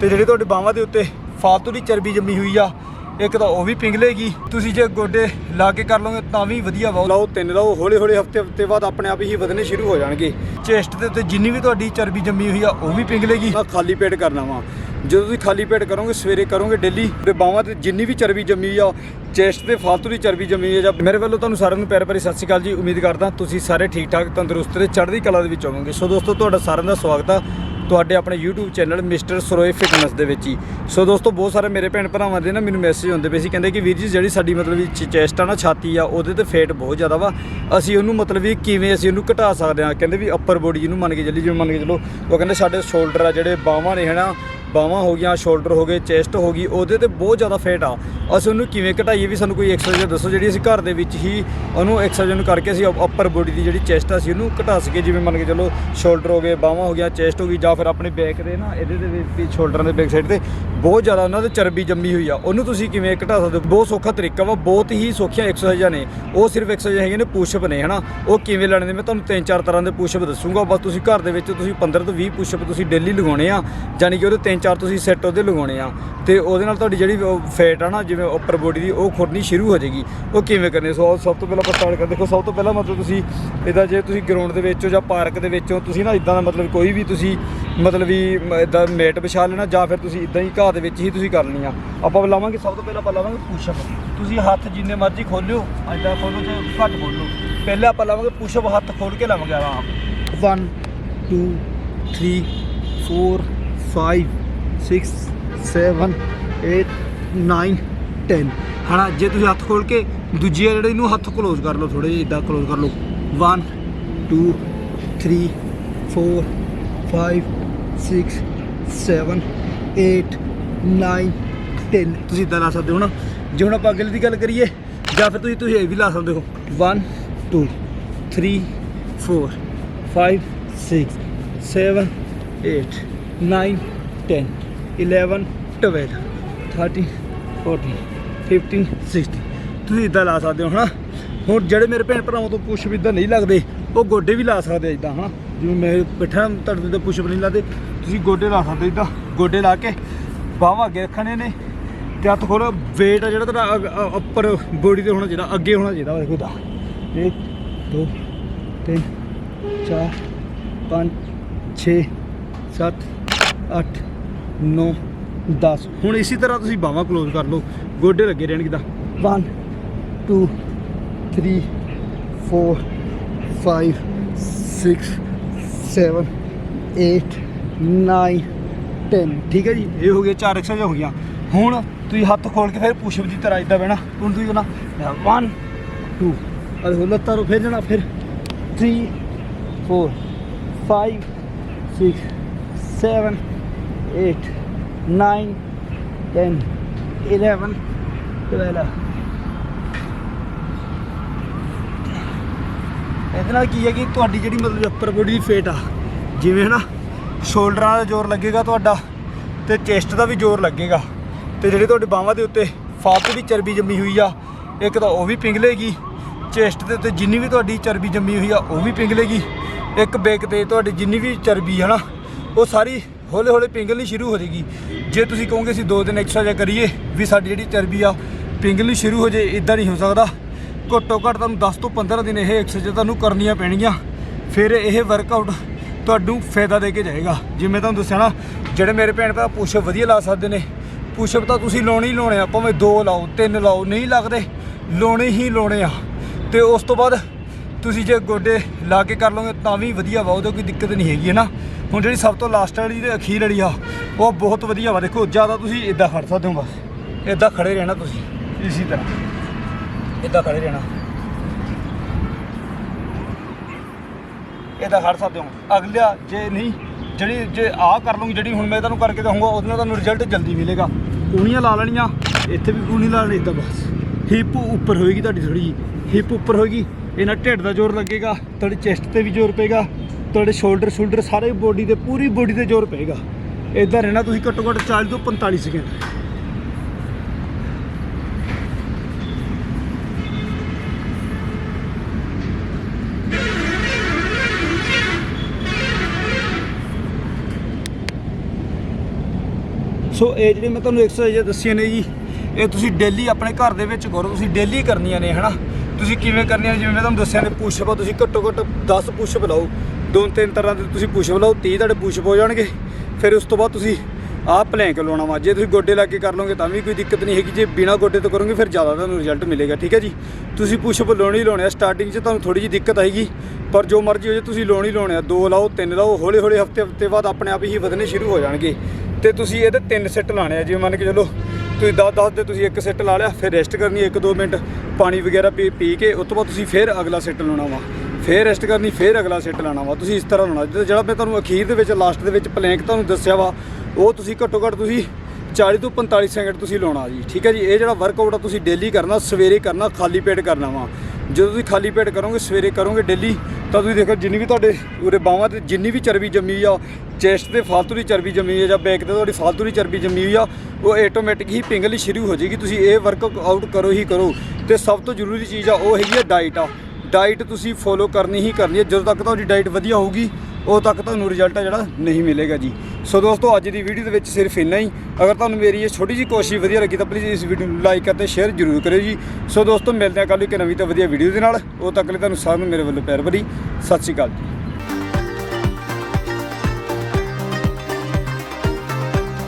ਤੇ ਜਿਹੜੀ ਤੁਹਾਡੀ ਬਾਹਾਂ ਦੇ ਉੱਤੇ ਫਾਲਤੂ ਦੀ ਚਰਬੀ ਜੰਮੀ ਹੋਈ ਆ ਇੱਕ ਤਾਂ ਉਹ ਵੀ ਪਿੰਗਲੇਗੀ ਤੁਸੀਂ ਜੇ ਗੋਡੇ ਲਾ ਕੇ ਕਰ ਲਓਗੇ ਤਾਂ ਵੀ ਵਧੀਆ ਵਾ ਲਾਓ ਤਿੰਨ ਲਾਓ ਹੌਲੀ ਹੌਲੀ ਹਫ਼ਤੇ ਹਫ਼ਤੇ ਬਾਅਦ ਆਪਣੇ ਆਪ ਹੀ ਵਧਣੇ ਸ਼ੁਰੂ ਹੋ ਜਾਣਗੇ। ਚੈਸਟ ਦੇ ਉੱਤੇ ਜਿੰਨੀ ਵੀ ਤੁਹਾਡੀ ਚਰਬੀ ਜੰਮੀ ਹੋਈ ਆ ਉਹ ਵੀ ਪਿੰਗਲੇਗੀ ਆ ਖਾਲੀ ਪੇਟ ਕਰਨਾ ਵਾ। ਜਦੋਂ ਤੁਸੀਂ ਖਾਲੀ ਪੇਟ ਕਰੋਗੇ ਸਵੇਰੇ ਕਰੋਗੇ ਡੇਲੀ ਤੇ ਬਾਹਾਂ ਤੇ ਜਿੰਨੀ ਵੀ ਚਰਬੀ ਜੰਮੀ ਆ ਚੈਸਟ ਤੇ ਫਾਲਤੂ ਦੀ ਚਰਬੀ ਜੰਮੀ ਆ ਜਾਂ ਮੇਰੇ ਵੱਲੋਂ ਤੁਹਾਨੂੰ ਸਾਰਿਆਂ ਨੂੰ ਪਿਆਰ ਭਰੀ ਸਤਿ ਸ਼੍ਰੀ ਅਕਾਲ ਜੀ। ਉਮੀਦ ਕਰਦਾ ਤੁਸੀਂ ਸਾਰੇ ਠੀਕ ਠਾਕ ਤੰਦਰੁਸਤ ਤੇ ਚੜ੍ਹਦੀ ਕਲਾ ਦੇ ਵਿੱਚ ਹੋਵੋਗੇ। ਸੋ ਦੋਸਤੋ ਤੁਹਾਡਾ ਸਾਰਿਆਂ ਦਾ ਸਵਾਗਤ ਆ। ਤੁਹਾਡੇ ਆਪਣੇ YouTube channel mister Saroye fitness ਦੇ ਵਿੱਚ ਹੀ। ਸੋ ਦੋਸਤੋ, ਬਹੁਤ ਸਾਰੇ ਮੇਰੇ ਭੈਣ ਭਰਾਵਾਂ ਦੇ ਨਾ ਮੈਨੂੰ ਮੈਸੇਜ ਹੁੰਦੇ ਪਏ ਸੀ, ਕਹਿੰਦੇ ਕਿ ਵੀਰ ਜੀ, ਜਿਹੜੀ ਸਾਡੀ ਮਤਲਬ ਵੀ ਚੈਸਟ ਆ ਨਾ, ਛਾਤੀ ਆ, ਉਹਦੇ ਤੇ ਫੇਟ ਬਹੁਤ ਜ਼ਿਆਦਾ ਵਾ। ਅਸੀਂ ਉਹਨੂੰ ਮਤਲਬ ਵੀ ਕਿਵੇਂ ਅਸੀਂ ਉਹਨੂੰ ਘਟਾ ਸਕਦੇ ਹਾਂ? ਕਹਿੰਦੇ ਵੀ ਅੱਪਰ ਬੋਡੀ ਜਿਹਨੂੰ ਮੰਨ ਕੇ ਚੱਲੀ ਜਿਵੇਂ ਮੰਨ ਕੇ ਚੱਲੋ, ਉਹ ਕਹਿੰਦੇ ਸਾਡੇ ਸ਼ੋਲਡਰ ਆ ਜਿਹੜੇ ਬਾਹਾਂ ਨੇ, ਹਨਾ? ਬਾਹਾਂ ਹੋ ਗਈਆਂ ਸ਼ੋਲਡਰ ਹੋ ਗਏ ਚੈਸਟ ਹੋ ਗਈ, ਉਹਦੇ ਤੇ ਬਹੁਤ ਜ਼ਿਆਦਾ ਫੈਟ ਆ। ਅਸੀਂ ਉਹਨੂੰ ਕਿਵੇਂ ਘਟਾਈਏ ਵੀ ਸਾਨੂੰ ਕੋਈ ਐਕਸਰਸਾਈਜ਼ ਦੱਸੋ, ਜਿਹੜੀ ਅਸੀਂ ਘਰ ਦੇ ਵਿੱਚ ਹੀ ਉਹਨੂੰ ਐਕਸਰਸਾਈਜ਼ ਨੂੰ ਕਰਕੇ ਅਸੀਂ ਅਪਰ ਬੋਡੀ ਦੀ ਜਿਹੜੀ ਚੈਸਟ ਆ, ਅਸੀਂ ਉਹਨੂੰ ਘਟਾ ਸਕੀਏ। ਜਿਵੇਂ ਮੰਨ ਕੇ ਚਲੋ ਸ਼ੋਲਡਰ ਹੋ ਗਏ, ਬਾਹਾਂ ਹੋ ਗਿਆ ਚੈਸਟ ਹੋ ਗਈ, ਜਾਂ ਫਿਰ ਆਪਣੇ ਬੈਕ ਦੇ ਨਾ, ਇਹਦੇ ਦੇ ਵਿੱਚ ਸ਼ੋਲਡਰਾਂ ਦੇ ਬੈਕ ਸਾਈਡ ਤੇ ਬਹੁਤ ਜ਼ਿਆਦਾ ਉਹਨਾਂ ਦੇ ਚਰਬੀ ਜੰਮੀ ਹੋਈ ਆ। ਉਹਨੂੰ ਤੁਸੀਂ ਕਿਵੇਂ ਘਟਾ ਸਕਦੇ ਹੋ? ਬਹੁਤ ਸੌਖਾ ਤਰੀਕਾ ਵਾ, ਬਹੁਤ ਹੀ ਸੌਖੀਆਂ ਐਕਸਰਸਾਈਜ਼ਾਂ ਨੇ। ਉਹ ਸਿਰਫ ਐਕਸਰਸਾਈਜ਼ ਹੈਗੇ ਨੇ ਪੁਸ਼ਅਪ ਨੇ, ਹਨਾ? ਉਹ ਕਿਵੇਂ ਲੈਣੇ ਨੇ? ਮੈਂ ਤੁਹਾਨੂੰ ਤਿੰਨ ਚਾਰ ਤਰ੍ਹਾਂ ਦੇ ਪੁਸ਼ਅਪ ਦੱਸੂਗਾ। ਬਸ ਤੁਸੀਂ ਘਰ ਦੇ ਵਿੱਚ ਤੁਸੀਂ 15 ਤੋਂ 20 ਪੁਸ਼ਅਪ ਤੁਸੀਂ ਡੇਲੀ ਲਗਾਉਣੇ ਆ। ਯਾਨੀ ਕਿ ਉਹਦੇ ਤਿੰਨ ਚਾਰ ਤੁਸੀਂ ਸੈੱਟ ਉਹਦੇ ਲਗਾਉਣੇ ਆ ਤੇ ਉਹਦੇ ਨਾਲ ਤੁਹਾਡੀ ਜਿਹੜੀ ਫੈਟ ਆ ਨਾ, ਜਿਵੇਂ ਉੱਪਰ ਬੋਡੀ ਦੀ, ਉਹ ਖੁਰਨੀ ਸ਼ੁਰੂ ਹੋ ਜਾਏਗੀ। ਉਹ ਕਿਵੇਂ ਕਰਨੇ? ਸੋ ਸਭ ਤੋਂ ਪਹਿਲਾਂ ਆਪਾਂ ਸਟਾਰਟ ਕਰਦੇ ਦੇਖੋ, ਸਭ ਤੋਂ ਪਹਿਲਾਂ ਮਤਲਬ ਤੁਸੀਂ ਇਹਦਾ ਜੇ ਤੁਸੀਂ ਗਰਾਊਂਡ ਦੇ ਵਿੱਚੋਂ ਜਾਂ ਪਾਰਕ ਦੇ ਵਿੱਚੋਂ ਤੁਸੀਂ ਨਾ ਇਦਾਂ ਦਾ ਮਤਲਬ ਕੋਈ ਵੀ ਤੁਸੀਂ ਮਤਲਬ ਵੀ ਇਦਾਂ ਮੇਟ ਵਿਛਾ ਲੈਣਾ ਜਾਂ ਫਿਰ ਤੁਸੀਂ ਇਦਾਂ ਹੀ ਘਾਹ ਦੇ ਵਿੱਚ ਹੀ ਤੁਸੀਂ ਕਰ ਲੈਣੀ ਆ। ਆਪਾਂ ਲਾਵਾਂਗੇ, ਸਭ ਤੋਂ ਪਹਿਲਾਂ ਆਪਾਂ ਲਾਵਾਂਗੇ ਪੁਸ਼ਅਪ ਤੁਸੀਂ ਹੱਥ ਜਿੰਨੇ ਮਰਜ਼ੀ ਖੋਲਿਓ ਇਦਾਂ ਖੋਲੋ ਜੇ ਘੱਟ ਖੋਲੋ ਪਹਿਲਾਂ ਆਪਾਂ ਲਾਵਾਂਗੇ ਪੁਸ਼ਅਪ ਹੱਥ ਖੋਲ ਕੇ ਲਾਵਾਂਗੇ ਆਰਾਮ। 1 2 3 4 5 6 7 8 9 10 ਹਣਾ, ਜੇ ਤੁਸੀਂ ਹੱਥ ਖੋਲ ਕੇ ਦੂਜੀ ਆ ਜਿਹੜੇ ਇਹਨੂੰ ਹੱਥ ਕਲੋਜ਼ ਕਰ ਲਓ ਥੋੜੇ ਜਿਹਾ ਇਦਾਂ ਕਲੋਜ਼ ਕਰ ਲਓ। 1 2 3 4 5 6 7 8 9 10 ਤੁਸੀਂ ਇਦਾਂ ਲਾ ਸਕਦੇ ਹੋ ਨਾ। ਜੇ ਹੁਣ ਆਪਾਂ ਅਗਲੇ ਦੀ ਗੱਲ ਕਰੀਏ, ਜਾਂ ਫਿਰ ਤੁਸੀਂ ਤੁਸੀਂ ਇਹ ਵੀ ਲਾ ਸਕਦੇ ਹੋ। 1 2 3 4 5 6 7 8 9 10 11 12 13 14 15 16 ਤੁਸੀਂ ਇਦਾਂ ਲਾ ਸਕਦੇ ਹੋ, ਹਨਾ? ਹੁਣ ਜਿਹੜੇ ਮੇਰੇ ਭੈਣ ਭਰਾਵਾਂ ਤੋਂ ਪੁਸ਼ ਵੀ ਇਦਾਂ ਨਹੀਂ ਲੱਗਦੇ, ਉਹ ਗੋਡੇ ਵੀ ਲਾ ਸਕਦੇ ਇਦਾਂ ਹਨਾ? ਜਿਵੇਂ ਮੈਂ ਬੈਠਾ, ਤੁਹਾਡੇ ਤੇ ਪੁਸ਼ਪ ਨਹੀਂ ਲਾਦੇ ਤੁਸੀਂ ਗੋਡੇ ਲਾ ਸਕਦੇ ਇਦਾਂ ਗੋਡੇ ਲਾ ਕੇ ਬਾਹਾਂ ਅੱਗੇ ਰੱਖਣੇ ਨੇ ਤੇ ਹੱਥ ਹੋਰ weight ਆ ਜਿਹੜਾ ਤੁਹਾਡਾ ਉੱਪਰ ਬੋਡੀ ਤੇ ਹੋਣਾ ਚਾਹੀਦਾ, ਅੱਗੇ ਹੋਣਾ ਚਾਹੀਦਾ ਵਾ, ਦੇਖੋ ਦਾ 1 2 3 4 5 6 7 8 9 10 ਹੁਣ ਇਸੇ ਤਰ੍ਹਾਂ ਤੁਸੀਂ ਬਾਹਾਂ ਕਲੋਜ਼ ਕਰ ਲਓ। ਗੋਡੇ ਲੱਗੇ ਰਹਿਣਗੇ ਦਾ 1 2 3 4 5 6 7 8 9 10 ਠੀਕ ਹੈ ਜੀ? ਇਹ ਹੋ ਗਿਆ ਚਾਰ ਐਕਸਰਸਾਈਜ਼ ਹੋ ਗਈਆਂ। ਹੁਣ ਤੁਸੀਂ ਹੱਥ ਖੋਲ ਕੇ ਫਿਰ ਪੁਸ਼ਅਪ ਦੀ ਤਰ੍ਹਾਂ ਇਦਾਂ ਬਹਿਣਾ। ਹੁਣ ਤੁਸੀਂ ਕਰਨਾ 1 2 ਅਰੇ ਹੋ ਲੱਤਾਂ ਨੂੰ ਫਿਰ ਜਾਣਾ ਫਿਰ 3 4 5 6 7 8 9 10 11 12 ਇਹਦੇ ਨਾਲ ਕੀ ਹੈ ਕਿ ਤੁਹਾਡੀ ਜਿਹੜੀ ਮਤਲਬ ਅੱਪਰ ਬੋਡੀ ਦੀ ਫੇਟ ਆ, ਜਿਵੇਂ ਹਨਾ ਸ਼ੋਲਡਰਾਂ ਦਾ ਜ਼ੋਰ ਲੱਗੇਗਾ ਤੁਹਾਡਾ ਤੇ ਚੈਸਟ ਦਾ ਵੀ ਜ਼ੋਰ ਲੱਗੇਗਾ। ਤੇ ਜਿਹੜੇ ਤੁਹਾਡੀ ਬਾਹਾਂ ਦੇ ਉੱਤੇ ਫਾਲਤੂ ਦੀ ਚਰਬੀ ਜੰਮੀ ਹੋਈ ਆ, ਇੱਕ ਤਾਂ ਉਹ ਵੀ ਪਿੰਗਲੇਗੀ ਚੈਸਟ ਦੇ ਉੱਤੇ ਜਿੰਨੀ ਵੀ ਤੁਹਾਡੀ ਚਰਬੀ ਜੰਮੀ ਹੋਈ ਆ, ਉਹ ਵੀ ਪਿੰਗਲੇਗੀ ਇੱਕ ਬੈਕ ਤੇ ਤੁਹਾਡੀ ਜਿੰਨੀ ਵੀ ਚਰਬੀ ਹੈ ਨਾ, ਉਹ ਸਾਰੀ ਹੌਲੇ ਹੌਲੇ ਪਿੰਗਲਣੀ ਸ਼ੁਰੂ ਹੋ ਜਾਏਗੀ। ਜੇ ਤੁਸੀਂ ਕਹੋਗੇ ਅਸੀਂ ਦੋ ਦਿਨ ਐਕਸਰਸਾਈਜ਼ ਕਰੀਏ ਵੀ ਸਾਡੀ ਜਿਹੜੀ ਚਰਬੀ ਆ ਪਿੰਗਲਣੀ ਸ਼ੁਰੂ ਹੋ ਜੇ ਇਦਾਂ ਨਹੀਂ ਹੋ ਸਕਦਾ। ਘੱਟੋ ਘੱਟ ਤੁਹਾਨੂੰ 10 ਤੋਂ 15 ਦਿਨ ਇਹ ਐਕਸਰਸਾਈਜ਼ ਤੁਹਾਨੂੰ ਕਰਨੀਆਂ ਪੈਣਗੀਆਂ। ਫਿਰ ਇਹ ਵਰਕਆਊਟ ਤੁਹਾਨੂੰ ਫਾਇਦਾ ਦੇ ਕੇ ਜਾਏਗਾ। ਜਿਵੇਂ ਤੁਹਾਨੂੰ ਦੱਸਿਆ ਨਾ, ਜਿਹੜੇ ਮੇਰੇ ਭੈਣ ਭਰਾ ਪੁਸ਼ਅਪ ਵਧੀਆ ਲਾ ਸਕਦੇ ਨੇ ਪੁਸ਼ਅਪ ਤਾਂ ਤੁਸੀਂ ਲਾਉਣੇ ਹੀ ਲਾਉਣੇ ਆ, ਭਾਵੇਂ ਦੋ ਲਾਓ, ਤਿੰਨ ਲਾਓ, ਨਹੀਂ ਲੱਗਦੇ, ਲਾਉਣੇ ਹੀ ਲਾਉਣੇ ਆ। ਤੇ ਉਸ ਤੋਂ ਬਾਅਦ ਤੁਸੀਂ ਜੇ ਗੋਡੇ ਲਾ ਕੇ ਕਰ ਲਓਗੇ ਤਾਂ ਵੀ ਵਧੀਆ ਵਾ, ਉਹਦੇ ਕੋਈ ਦਿੱਕਤ ਨਹੀਂ ਹੈਗੀ, ਹੈ ਨਾ? ਹੁਣ ਜਿਹੜੀ ਸਭ ਤੋਂ ਲਾਸਟ ਵਾਲੀ ਤੇ ਅਖੀਰ ਵਾਲੀ ਆ, ਉਹ ਬਹੁਤ ਵਧੀਆ ਵਾ। ਦੇਖੋ, ਜ਼ਿਆਦਾ ਤੁਸੀਂ ਇਦਾਂ ਖੜ ਸਕਦੇ ਹੋ ਬਸ। ਇਦਾਂ ਖੜੇ ਰਹਿਣਾ ਤੁਸੀਂ, ਇਸੇ ਤਰ੍ਹਾਂ। ਇਦਾਂ ਖੜੇ ਰਹਿਣਾ। ਇਦਾਂ ਖੜ ਸਕਦੇ ਹੋ। ਅਗਲਾ ਜੇ ਨਹੀਂ, ਜਿਹੜੀ ਜੇ ਆਹ ਕਰ ਲਵਾਂਗੇ ਜਿਹੜੀ ਹੁਣ ਮੈਂ ਤੁਹਾਨੂੰ ਕਰਕੇ ਦਊਂਗਾ ਉਹਦੇ ਨਾਲ ਤੁਹਾਨੂੰ ਰਿਜ਼ਲਟ ਜਲਦੀ ਮਿਲੇਗਾ। ਕੂਣੀਆਂ ਲਾ ਲੈਣੀਆਂ, ਇੱਥੇ ਵੀ ਕੂਣੀ ਲਾ ਲੈਣੀ ਇਦਾਂ ਬਸ। ਹਿਪ ਉੱਪਰ ਹੋਏਗੀ ਤੁਹਾਡੀ ਥੋੜੀ ਜੀ ਹਿਪ ਉੱਪਰ ਹੋਏਗੀ। ਇਹਨਾਂ ਢਿੱਡ ਦਾ ਜ਼ੋਰ ਲੱਗੇਗਾ, ਤੁਹਾਡੀ ਚੈਸਟ ਤੇ ਵੀ ਜ਼ੋਰ ਪਏਗਾ, ਤੁਹਾਡੇ ਸ਼ੋਲਡਰ ਸ਼ੋਲਡਰ ਸਾਰੇ ਬੋਡੀ ਤੇ ਪੂਰੀ ਬੋਡੀ ਤੇ ਜ਼ੋਰ ਪਏਗਾ। ਇਦਾਂ ਰਹਿਣਾ ਤੁਸੀਂ ਘੱਟੋ ਘੱਟ 40 ਤੋਂ 45 ਸਕਿੰਟ ਸੋ ਇਹ ਜਿਹੜੇ ਮੈਂ ਤੁਹਾਨੂੰ ਐਕਸਰਸਾਈਜ਼ ਦੱਸੀਆਂ ਨੇ ਜੀ, ਇਹ ਤੁਸੀਂ ਡੇਲੀ ਆਪਣੇ ਘਰ ਦੇ ਵਿੱਚ ਕਰੋ, ਤੁਸੀਂ ਡੇਲੀ ਕਰਨੀਆਂ ਨੇ, ਹਨਾ? ਤੁਸੀਂ ਕਿਵੇਂ ਕਰਨੀਆਂ? ਨੇ ਜਿਵੇਂ ਮੈਂ ਤੁਹਾਨੂੰ ਦੱਸਿਆ ਨੇ ਪੁਸ਼ਅਪ ਤੁਸੀਂ ਘੱਟੋ ਘੱਟ 10 ਪੁਸ਼ਅਪ ਲਾਓ। ਦੋ ਤਿੰਨ ਤਰ੍ਹਾਂ ਦੇ ਤੁਸੀਂ ਪੁਸ਼ਅਪ ਲਾਓ 30 ਤੁਹਾਡੇ ਪੁਸ਼ਅਪ ਹੋ ਜਾਣਗੇ। ਫਿਰ ਉਸ ਤੋਂ ਬਾਅਦ ਤੁਸੀਂ ਆਹ ਪਲੈਂਕ ਲਾਉਣਾ ਵਾ। ਜੇ ਤੁਸੀਂ ਗੋਡੇ ਲਾ ਕੇ ਕਰ ਲਓਗੇ ਤਾਂ ਵੀ ਕੋਈ ਦਿੱਕਤ ਨਹੀਂ ਹੈਗੀ। ਜੇ ਬਿਨਾ ਗੋਡੇ ਤੋਂ ਕਰੋਗੇ, ਫਿਰ ਜ਼ਿਆਦਾ ਤੁਹਾਨੂੰ ਰਿਜ਼ਲਟ ਮਿਲੇਗਾ, ਠੀਕ ਹੈ ਜੀ? ਤੁਸੀਂ ਪੁਸ਼ਅਪ ਲਾਉਣੀ ਲਾਉਣੇ ਆ। ਸਟਾਰਟਿੰਗ 'ਚ ਤੁਹਾਨੂੰ ਥੋੜੀ ਜਿਹੀ ਦਿੱਕਤ ਆਏਗੀ, ਪਰ ਜੋ ਮਰਜ਼ੀ ਹੋ ਜੇ ਤੁਸੀਂ ਲਾਉਣੇ ਲਾਉਣੇ ਆ। ਦੋ ਲਾਓ, ਤਿੰਨ ਲਾਓ ਹੌਲੀ ਹੌਲੀ ਹਫ਼ਤੇ ਹਫ਼ਤੇ ਬਾਅਦ ਆਪਣੇ ਆਪ ਹੀ ਵਧਣੇ ਸ਼ੁਰੂ ਹੋ ਜਾਣਗੇ। ਤੇ ਤੁਸੀਂ ਇਹਦੇ ਤਿੰਨ ਸੈੱਟ ਲਾਣੇ ਆ। ਜਿਵੇਂ ਮੰਨ ਕੇ ਚਲੋ, ਤੁਸੀਂ 10 10 ਦੇ ਤੁਸੀਂ ਇੱਕ ਸੈੱਟ ਲਾ ਲਿਆ, ਫਿਰ ਰੈਸਟ ਕਰਨੀ 1-2 ਮਿੰਟ। ਪਾਣੀ ਵਗੈਰਾ ਪੀ ਪੀ ਕੇ ਉਸ ਤੋਂ ਬਾਅਦ ਤੁਸੀਂ ਫਿਰ ਅਗਲਾ ਸੈੱਟ ਲਾਉਣਾ ਵਾ। ਫਿਰ ਰੈਸਟ ਕਰਨੀ, ਫਿਰ ਅਗਲਾ ਸੈੱਟ ਲਾਣਾ ਵਾ। ਤੁਸੀਂ ਇਸ ਤਰ੍ਹਾਂ ਲਾਉਣਾ। ਜਿਹੜਾ ਜਿਹੜਾ ਮੈਂ ਤੁਹਾਨੂੰ ਅਖੀਰ ਦੇ ਵਿੱਚ ਲਾਸਟ ਦੇ ਵਿੱਚ ਪਲੈਂਕ ਤੁਹਾਨੂੰ ਦੱਸਿਆ ਵਾ, ਉਹ ਤੁਸੀਂ ਘੱਟੋ ਘੱਟ ਤੁਸੀਂ 40 ਤੋਂ 45 ਸੈਕਿੰਡ ਤੁਸੀਂ ਲਾਉਣਾ ਜੀ। ਠੀਕ ਹੈ ਜੀ? ਇਹ ਜਿਹੜਾ ਵਰਕਆਊਟ ਆ, ਤੁਸੀਂ ਡੇਲੀ ਕਰਨਾ, ਸਵੇਰੇ ਕਰਨਾ, ਖਾਲੀ ਪੇਟ ਕਰਨਾ ਵਾ। ਜਦੋਂ ਤੁਸੀਂ ਖਾਲੀ ਪੇਟ ਕਰੋਗੇ, ਸਵੇਰੇ ਕਰੋਗੇ ਡੇਲੀ ਤਾਂ ਤੁਸੀਂ ਦੇਖੋ ਜਿੰਨੀ ਵੀ ਤੁਹਾਡੇ ਉਰੇ ਬਾਹਾਂ ਤੇ ਜਿੰਨੀ ਵੀ ਚਰਬੀ ਜੰਮੀ ਆ, ਚੈਸਟ ਤੇ ਫਾਲਤੂ ਦੀ ਚਰਬੀ ਜੰਮੀ ਆ ਜਾਂ ਬੈਕ ਤੇ ਤੁਹਾਡੀ ਫਾਲਤੂ ਦੀ ਚਰਬੀ ਜੰਮੀ ਹੋਈ ਆ, ਉਹ ਆਟੋਮੈਟਿਕ ਹੀ ਪਿੰਗਲੀ ਸ਼ੁਰੂ ਹੋ ਜਾਏਗੀ। ਤੁਸੀਂ ਇਹ ਵਰਕ ਆਊਟ ਕਰੋ ਹੀ ਕਰੋ। ਤੇ ਸਭ ਤੋਂ ਜ਼ਰੂਰੀ ਚੀਜ਼ ਆ, ਉਹ ਹੈਗੀ ਆ ਡਾਈਟ ਆ। ਡਾਈਟ ਤੁਸੀਂ ਫੋਲੋ ਕਰਨੀ ਹੀ ਕਰਨੀ ਹੈ ਜਦੋਂ ਤੱਕ ਤੁਹਾਡੀ ਡਾਈਟ ਵਧੀਆ ਹੋਊਗੀ, ਉਦੋਂ ਤੱਕ ਤੁਹਾਨੂੰ ਰਿਜ਼ਲਟ ਆ ਜਿਹੜਾ ਨਹੀਂ ਮਿਲੇਗਾ ਜੀ। ਸੋ ਦੋਸਤੋ, ਅੱਜ ਦੀ ਵੀਡੀਓ ਦੇ ਵਿੱਚ ਸਿਰਫ ਇੰਨਾ ਹੀ। ਅਗਰ ਤੁਹਾਨੂੰ ਮੇਰੀ ਇਹ ਛੋਟੀ ਜਿਹੀ ਕੋਸ਼ਿਸ਼ ਵਧੀਆ ਲੱਗੀ ਤਾਂ ਪਲੀਜ਼ ਇਸ ਵੀਡੀਓ ਨੂੰ ਲਾਈਕ ਅਤੇ ਸ਼ੇਅਰ ਜ਼ਰੂਰ ਕਰਿਓ ਜੀ। ਸੋ ਦੋਸਤੋ, ਮਿਲਦੇ ਹਾਂ ਕੱਲ੍ਹ ਇੱਕ ਨਵੀਂ ਤੇ ਵਧੀਆ ਵੀਡੀਓ ਦੇ ਨਾਲ। ਉਹ ਤੱਕ ਲਈ ਤੁਹਾਨੂੰ ਸਾਰਿਆਂ ਨੂੰ ਮੇਰੇ ਵੱਲੋਂ ਪਿਆਰ ਭਰੀ ਸਤਿ ਸ਼੍ਰੀ ਅਕਾਲ ਜੀ।